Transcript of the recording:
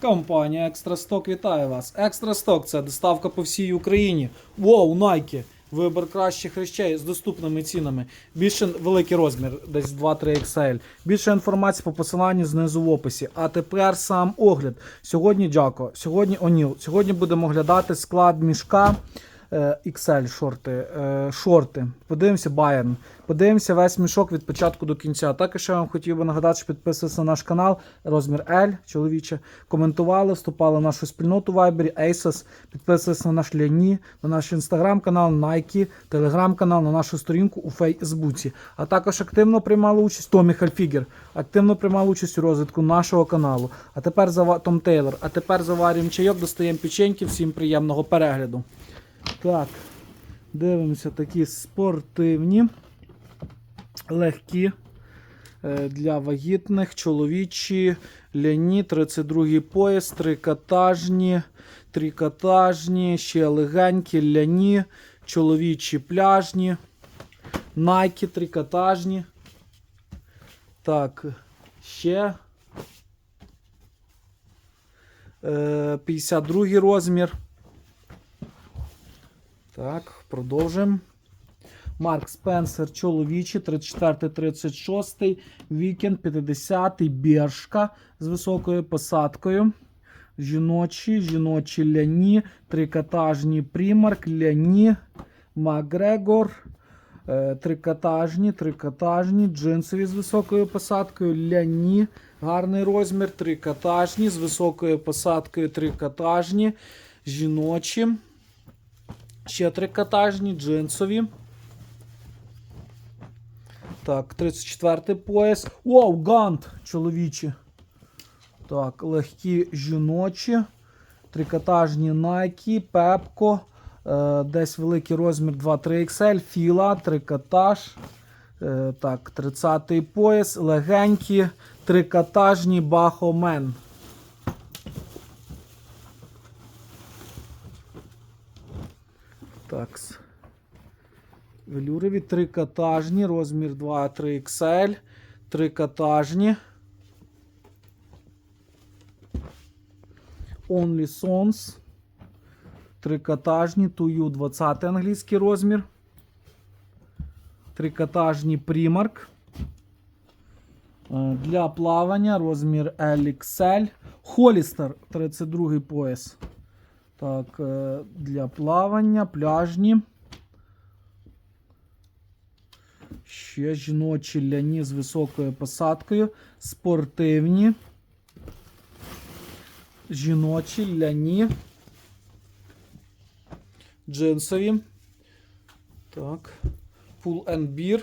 Компанія Екстрасток вітає вас. Екстрасток це доставка по всій Україні. Воу, Nike! Вибір кращих речей з доступними цінами. Більше великий розмір, десь 2-3 XL. Більше інформації по посиланню знизу в описі. А тепер сам огляд. Сьогодні Джако, сьогодні Оніл. Сьогодні будемо оглядати склад мішка. Е, XL шорти, е, шорти. Подивимося Bayern. Подивимося весь мішок від початку до кінця. Також я вам хотів би нагадати, що підписувалися на наш канал, розмір L, чоловіче. Коментували, вступали в нашу спільноту Viber, Asos, підписувалися на наш Ляні, на наш інстаграм-канал, Nike, телеграм-канал, на нашу сторінку у Фейсбуці. А також активно приймали участь Томі Хальфігер, активно приймали участь у розвитку нашого каналу. А тепер зава... Том Тейлор. А тепер заварюємо чайок, достаємо печеньки. Всім приємного перегляду. Так, дивимося такі спортивні, легкі е, для вагітних, чоловічі, ляні, 32 пояс, трикотажні, трикотажні, ще легенькі, ляні, чоловічі пляжні, найки трикотажні. Так, ще. Е, 52 розмір. Так, продовжимо. Марк Спенсер, чоловічі, 34-36, Вікенд, 50-й, Бершка з високою посадкою. Жіночі, жіночі ляні, трикотажні примарк, ляні, Макгрегор, е, трикотажні, трикотажні, джинсові з високою посадкою, ляні, гарний розмір, трикотажні, з високою посадкою, трикотажні, жіночі. Ще трикотажні, джинсові. Так, 34 пояс. Вау, гант, чоловічі. Так, легкі жіночі. Трикотажні Nike. Е, десь великий розмір 2-3 XL. Філа, трикотаж. Так, 30 пояс. Легенькі, трикотажні Бахомен. Так. Велюрові трикотажні, розмір 2-3 XL. Трикотажні. Only Sons. Трикотажні. Тую 20 англійський розмір. Трикотажні Primark. Е, Для плавання розмір LXL. Hollister 32 пояс. Так, е, для плавання, пляжні. Ще жіночі ляні з високою посадкою. Спортивні. Жіночі ляні. Джинсові. Так. Pull and Beer.